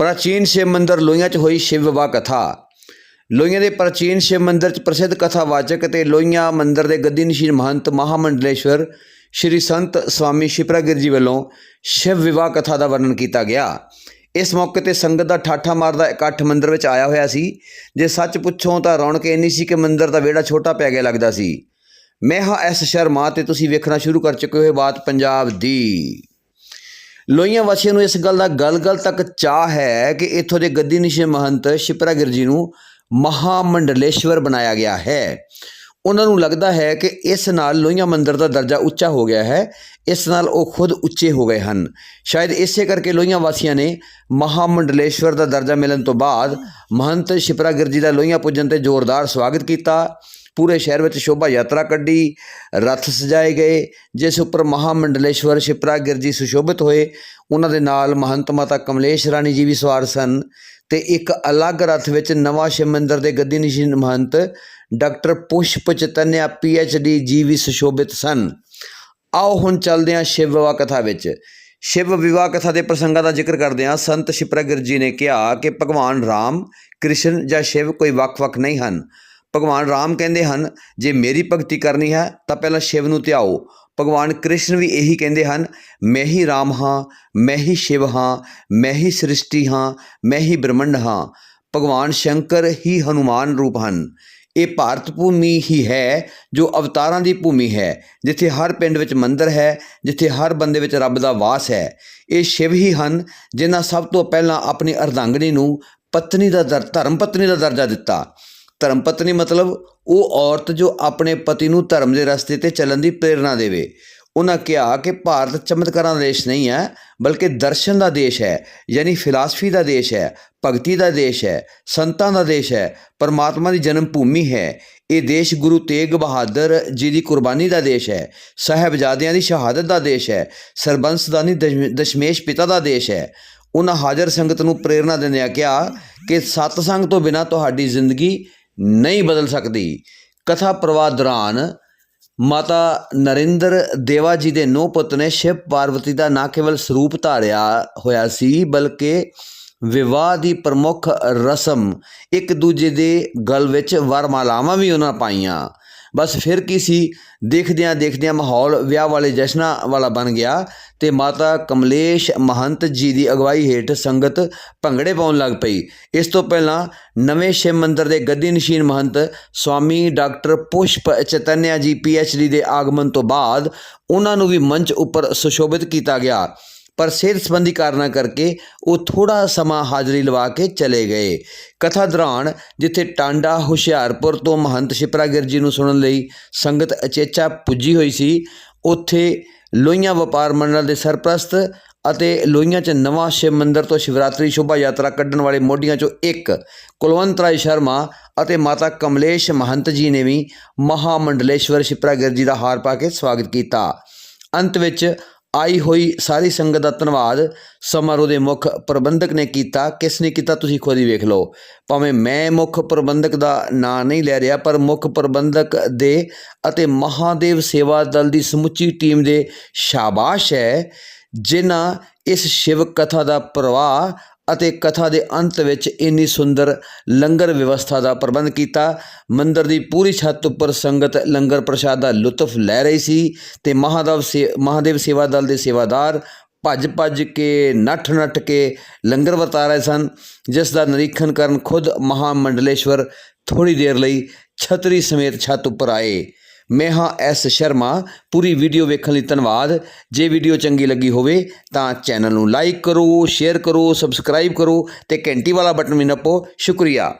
ਪ੍ਰਾਚੀਨ ਸ਼ਿਵ ਮੰਦਰ ਲੋਹੀਆਂ 'ਚ ਹੋਈ ਸ਼ਿਵ ਵਿਵਾਹ ਕਥਾ। ਲੋਹੀਆਂ ਦੇ ਪ੍ਰਾਚੀਨ ਸ਼ਿਵ ਮੰਦਰ 'ਚ ਪ੍ਰਸਿੱਧ ਕਥਾਵਾਚਕ ਅਤੇ ਲੋਹੀਆਂ ਮੰਦਰ ਦੇ ਗੱਦੀ ਨਸ਼ੀਨ ਮਹੰਤ ਮਹਾਮੰਡਲੇਸ਼ਵਰ ਸ਼੍ਰੀ ਸੰਤ ਸਵਾਮੀ ਸ਼ਿਪਰਾਗਿਰ ਜੀ ਵੱਲੋਂ ਸ਼ਿਵ ਵਿਵਾਹ ਕਥਾ ਦਾ ਵਰਣਨ ਕੀਤਾ ਗਿਆ। ਇਸ ਮੌਕੇ ਤੇ ਸੰਗਤ ਦਾ ਠਾਠਾ ਮਾਰਦਾ ਇਕੱਠ ਮੰਦਰ ਵਿੱਚ ਆਇਆ ਹੋਇਆ ਸੀ। ਜੇ ਸੱਚ ਪੁੱਛੋ ਤਾਂ ਰੌਣਕ ਇੰਨੀ ਸੀ ਕਿ ਮੰਦਰ ਦਾ ਵਿਹੜਾ ਛੋਟਾ ਪੈ ਗਿਆ ਲੱਗਦਾ ਸੀ। ਮੈਂ ਹਾਂ ਐਸ ਸ਼ਰਮਾ ਤੇ ਤੁਸੀਂ ਵੇਖਣਾ ਸ਼ੁਰੂ ਕਰ ਚੁੱਕੇ ਹੋ ਬਾਤ ਪੰਜਾਬ ਦੀ। ਲੋਹੀਆਂ ਵਾਸੀਆਂ ਨੂੰ ਇਸ ਗੱਲ ਦਾ ਗਲ-ਗਲ ਤੱਕ ਚਾਹ ਹੈ ਕਿ ਇੱਥੋਂ ਦੇ ਗੱਦੀ ਨਿਸ਼ੇ ਮਹੰਤ ਸ਼ਿਪਰਾਗਿਰ ਜੀ ਨੂੰ ਮਹਾਮੰਡਲੇਸ਼ਵਰ ਬਣਾਇਆ ਗਿਆ ਹੈ। ਉਹਨਾਂ ਨੂੰ ਲੱਗਦਾ ਹੈ ਕਿ ਇਸ ਨਾਲ ਲੋਹੀਆਂ ਮੰਦਰ ਦਾ ਦਰਜਾ ਉੱਚਾ ਹੋ ਗਿਆ ਹੈ। ਇਸ ਨਾਲ ਉਹ ਖੁਦ ਉੱਚੇ ਹੋ ਗਏ ਹਨ। ਸ਼ਾਇਦ ਇਸੇ ਕਰਕੇ ਲੋਹੀਆਂ ਵਾਸੀਆਂ ਨੇ ਮਹਾਮੰਡਲੇਸ਼ਵਰ ਦਾ ਦਰਜਾ ਮਿਲਣ ਤੋਂ ਬਾਅਦ ਮਹੰਤ ਸ਼ਿਪਰਾਗਿਰ ਜੀ ਦਾ ਲੋਹੀਆਂ ਪੁੱਜਣ ਤੇ ਜ਼ੋਰਦਾਰ ਸਵਾਗਤ ਕੀਤਾ। ਪੂਰੇ ਸ਼ਹਿਰ ਵਿੱਚ ਸ਼ੋਭਾ ਯਾਤਰਾ ਕੱਢੀ, ਰਥ ਸਜਾਏ ਗਏ, ਜਿਸ ਉੱਪਰ ਮਹਾਮੰਡਲੇਸ਼ਵਰ ਸ਼ਿਪਰਾਗਿਰ ਗਿਰਜੀ ਸੁਸ਼ੋਭਿਤ ਹੋਏ। ਉਹਨਾਂ ਦੇ ਨਾਲ ਮਹੰਤ ਮਾਤਾ ਕਮਲੇਸ਼ ਰਾਣੀ ਜੀ ਵੀ ਸਵਾਰ ਸਨ ਤੇ ਇੱਕ ਅਲੱਗ ਰਥ ਵਿੱਚ ਨਵਾਂ ਸ਼ਿਵ ਮੰਦਰ ਦੇ ਗੱਦੀ ਨਿਸ਼ੀਨ ਮਹੰਤ, ਡਾਕਟਰ ਪੁਸ਼ਪ ਚਤਨਿਆ ਡੀ ਜੀ ਵੀ ਸੁਸ਼ੋਭਿਤ ਸਨ। ਆਓ ਹੁਣ ਚੱਲਦੇ ਹਾਂ ਸ਼ਿਵ ਵਿਵਾਹ ਕਥਾ ਵਿੱਚ। ਸ਼ਿਵ ਵਿਵਾਹ ਕਥਾ ਦੇ ਪ੍ਰਸੰਗਾਂ ਦਾ ਜ਼ਿਕਰ ਕਰਦੇ ਹਾਂ। ਸੰਤ ਸ਼ਿਪਰਾਗਿਰ ਜੀ ਨੇ ਕਿਹਾ ਕਿ ਭਗਵਾਨ ਰਾਮ, ਕ੍ਰਿਸ਼ਨ ਜਾਂ ਸ਼ਿਵ ਕੋਈ ਵੱਖ-ਵੱਖ ਨਹੀਂ ਹਨ। ਭਗਵਾਨ ਰਾਮ ਕਹਿੰਦੇ ਹਨ, ਜੇ ਮੇਰੀ ਭਗਤੀ ਕਰਨੀ ਹੈ, ਤਾਂ ਪਹਿਲਾਂ ਸ਼ਿਵ ਨੂੰ ਧਿਆਓ। ਭਗਵਾਨ ਕ੍ਰਿਸ਼ਨ ਵੀ ਇਹੀ ਕਹਿੰਦੇ ਹਨ, ਮੈਂ ਹੀ ਰਾਮ ਹਾਂ, ਮੈਂ ਹੀ ਸ਼ਿਵ ਹਾਂ, ਮੈਂ ਹੀ ਸ੍ਰਿਸ਼ਟੀ ਹਾਂ, ਮੈਂ ਹੀ ਬ੍ਰਹਮੰਡ ਹਾਂ। ਭਗਵਾਨ ਸ਼ੰਕਰ ਹੀ ਹਨੂਮਾਨ ਰੂਪ ਹਨ। ਇਹ ਭਾਰਤ ਭੂਮੀ ਹੀ ਹੈ, ਜੋ ਅਵਤਾਰਾਂ ਦੀ ਭੂਮੀ ਹੈ। ਜਿੱਥੇ ਹਰ ਪਿੰਡ ਵਿੱਚ ਮੰਦਿਰ ਹੈ, ਜਿੱਥੇ ਹਰ ਬੰਦੇ ਵਿੱਚ ਰੱਬ ਦਾ ਵਾਸ ਹੈ। ਇਹ ਸ਼ਿਵ ਹੀ ਹਨ, ਜਿਨ੍ਹਾਂ ਸਭ ਤੋਂ ਪਹਿਲਾਂ ਆਪਣੀ ਅਰਧਾਂਗਨੀ ਨੂੰ ਪਤਨੀ ਦਾ ਦਰ, ਧਰਮ ਪਤਨੀ ਦਾ ਦਰਜਾ ਦਿੱਤਾ। ਧਰਮ ਪਤਨੀ ਮਤਲਬ ਉਹ ਔਰਤ ਜੋ ਆਪਣੇ ਪਤੀ ਨੂੰ ਧਰਮ ਦੇ ਰਸਤੇ ਤੇ ਚੱਲਣ ਦੀ ਪ੍ਰੇਰਣਾ ਦੇਵੇ। ਉਹਨਾਂ ਕਿਹਾ ਕਿ ਭਾਰਤ ਚਮਤਕਾਰਾਂ ਦਾ ਦੇਸ਼ ਨਹੀਂ ਹੈ, ਬਲਕਿ ਦਰਸ਼ਨ ਦਾ ਦੇਸ਼ ਹੈ, ਯਾਨੀ ਫਿਲਾਸਫੀ ਦਾ ਦੇਸ਼ ਹੈ, ਭਗਤੀ ਦਾ ਦੇਸ਼ ਹੈ, ਸੰਤਾਂ ਦਾ ਦੇਸ਼ ਹੈ, ਪਰਮਾਤਮਾ ਦੀ ਜਨਮ ਭੂਮੀ ਹੈ। ਇਹ ਦੇਸ਼ ਗੁਰੂ ਤੇਗ ਬਹਾਦਰ ਜੀ ਦੀ ਕੁਰਬਾਨੀ ਦਾ ਦੇਸ਼ ਹੈ, ਸਾਹਿਬਜ਼ਾਦਿਆਂ ਦੀ ਸ਼ਹਾਦਤ ਦਾ ਦੇਸ਼ ਹੈ, ਸਰਬੰਸਦਾਨੀ ਦਸ਼- ਦਸ਼ਮੇਸ਼ ਪਿਤਾ ਦਾ ਦੇਸ਼ ਹੈ। ਉਹਨਾਂ ਹਾਜ਼ਰ ਸੰਗਤ ਨੂੰ ਪ੍ਰੇਰਣਾ ਦਿੰਦਿਆਂ ਕਿਹਾ ਕਿ ਸਤਸੰਗ ਤੋਂ ਬਿਨਾਂ ਤੁਹਾਡੀ ਜ਼ਿੰਦਗੀ ਨਹੀਂ ਬਦਲ ਸਕਦੀ। ਕਥਾ ਪ੍ਰਵਾਹ ਦੌਰਾਨ ਮਾਤਾ ਨਰਿੰਦਰ ਦੇਵਾ ਜੀ ਦੇ ਨੌ ਪੁੱਤ ਨੇ ਸ਼ਿਵ ਪਾਰਵਤੀ ਦਾ ਨਾ ਕੇਵਲ ਸਰੂਪ ਧਾਰਿਆ ਹੋਇਆ ਸੀ, ਬਲਕਿ ਵਿਵਾਹ ਦੀ ਪ੍ਰਮੁੱਖ ਰਸਮ ਇੱਕ ਦੂਜੇ ਦੇ ਗਲ ਵਿੱਚ ਵਰਮਾਲਾਵਾਂ ਵੀ ਉਹਨਾਂ ਪਾਈਆਂ। ਬਸ ਫਿਰ ਕੀ ਸੀ? ਦੇਖਦਿਆਂ ਦੇਖਦਿਆਂ ਮਾਹੌਲ ਵਿਆਹ ਵਾਲੇ ਜਸ਼ਨਾਂ ਵਾਲਾ ਬਣ ਗਿਆ ਤੇ ਮਾਤਾ ਕਮਲੇਸ਼ ਮਹੰਤ ਜੀ ਦੀ ਅਗਵਾਈ ਹੇਠ ਸੰਗਤ ਭੰਗੜੇ ਪਾਉਣ ਲੱਗ ਪਈ। ਇਸ ਤੋਂ ਪਹਿਲਾਂ ਨਵੇਂ ਸ਼ਿਵ ਮੰਦਰ ਦੇ ਗੱਦੀ ਨਸ਼ੀਨ ਮਹੰਤ ਸਵਾਮੀ ਡਾਕਟਰ ਪੁਸ਼ਪ ਚਤਨਿਆ ਜੀ ਡੀ ਦੇ ਆਗਮਨ ਤੋਂ ਬਾਅਦ ਉਹਨਾਂ ਨੂੰ ਵੀ ਮੰਚ ਉੱਪਰ ਸੁਸ਼ੋਭਿਤ ਕੀਤਾ ਗਿਆ। ਪਰ ਸਿਹਤ ਸੰਬੰਧੀ ਕਾਰਨਾਂ ਕਰਕੇ ਉਹ ਥੋੜਾ ਸਮਾਂ ਹਾਜ਼ਰੀ ਲਵਾ ਕੇ ਚਲੇ ਗਏ। ਕਥਾ ਦੌਰਾਨ ਜਿੱਥੇ ਟਾਂਡਾ, ਹੁਸ਼ਿਆਰਪੁਰ ਤੋਂ ਮਹੰਤ ਸ਼ਿਪਰਾਗਿਰ ਜੀ ਨੂੰ ਸੁਣਨ ਲਈ ਸੰਗਤ ਅਚੇਚਾ ਪੁੱਜੀ ਹੋਈ ਸੀ, ਉੱਥੇ ਲੋਹੀਆਂ ਵਪਾਰ ਮੰਡਲ ਦੇ ਸਰਪ੍ਰਸਤ ਅਤੇ ਲੋਹੀਆਂ 'ਚ ਨਵਾਂ ਸ਼ਿਵ ਮੰਦਰ ਤੋਂ ਸ਼ਿਵਰਾਤਰੀ ਸ਼ੋਭਾ ਯਾਤਰਾ ਕੱਢਣ ਵਾਲੇ ਮੋਢੀਆਂ 'ਚੋਂ ਇੱਕ ਕੁਲਵੰਤ ਰਾਏ ਸ਼ਰਮਾ ਅਤੇ ਮਾਤਾ ਕਮਲੇਸ਼ ਮਹੰਤ ਜੀ ਨੇ ਵੀ ਮਹਾਮੰਡਲੇਸ਼ਵਰ ਸ਼ਿਪਰਾਗਿਰ ਜੀ ਦਾ ਹਾਰ ਪਾ ਕੇ ਸਵਾਗਤ ਕੀਤਾ। ਅੰਤ ਵਿੱਚ ਆਈ ਹੋਈ ਸਾਰੀ ਸੰਗਤ ਦਾ ਧੰਨਵਾਦ। ਸਮਾਰੋਹ ਦੇ ਮੁੱਖ ਪ੍ਰਬੰਧਕ ਨੇ ਕੀਤਾ। ਕਿਸ ਨੇ ਕੀਤਾ ਤੁਸੀਂ ਖੁਦ ਹੀ ਵੇਖ ਲਓ। ਭਾਵੇਂ ਮੈਂ ਮੁੱਖ ਪ੍ਰਬੰਧਕ ਦਾ ਨਾਂ ਨਹੀਂ ਲੈ ਰਿਹਾ, ਪਰ ਮੁੱਖ ਪ੍ਰਬੰਧਕ ਦੇ ਅਤੇ ਮਹਾਦੇਵ ਸੇਵਾ ਦਲ ਦੀ ਸਮੁੱਚੀ ਟੀਮ ਦੇ ਸ਼ਾਬਾਸ਼ ਹੈ, ਜਿਨ੍ਹਾਂ ਇਸ ਸ਼ਿਵ ਕਥਾ ਦਾ ਪ੍ਰਵਾਹ ਅਤੇ ਕਥਾ ਦੇ ਅੰਤ ਵਿੱਚ ਇੰਨੀ ਸੁੰਦਰ ਲੰਗਰ ਵਿਵਸਥਾ ਦਾ ਪ੍ਰਬੰਧ ਕੀਤਾ। ਮੰਦਰ ਦੀ ਪੂਰੀ ਛੱਤ ਉੱਪਰ ਸੰਗਤ ਲੰਗਰ ਪ੍ਰਸ਼ਾਦ ਦਾ ਲੁਤਫ ਲੈ ਰਹੀ ਸੀ ਤੇ ਮਹਾਦੇਵ ਸੇ, ਮਹਾਦੇਵ ਸੇਵਾ ਦਲ ਦੇ ਸੇਵਾਦਾਰ ਭੱਜ ਭੱਜ ਕੇ, ਨੱਠ ਨੱਠ ਕੇ ਲੰਗਰ ਵਰਤਾ ਰਹੇ ਸਨ, ਜਿਸ ਦਾ ਨਿਰੀਖਣ ਕਰਨ ਖੁਦ ਮਹਾਮੰਡਲੇਸ਼ਵਰ ਥੋੜੀ ਦੇਰ ਲਈ ਛਤਰੀ ਸਮੇਤ ਛੱਤ ਉੱਪਰ ਆਏ। ਮੈਂ ਹਾਂ ਐਸ ਸ਼ਰਮਾ। ਪੂਰੀ ਵੀਡੀਓ ਵੇਖਣ ਲਈ ਧੰਨਵਾਦ। ਜੇ ਵੀਡੀਓ ਚੰਗੀ ਲੱਗੀ ਹੋਵੇ ਤਾਂ ਚੈਨਲ ਨੂੰ ਲਾਈਕ ਕਰੋ, ਸ਼ੇਅਰ ਕਰੋ, ਸਬਸਕ੍ਰਾਈਬ ਕਰੋ ਤੇ ਘੰਟੀ ਵਾਲਾ ਬਟਨ ਵੀ ਨੱਪੋ। ਸ਼ੁਕਰੀਆ।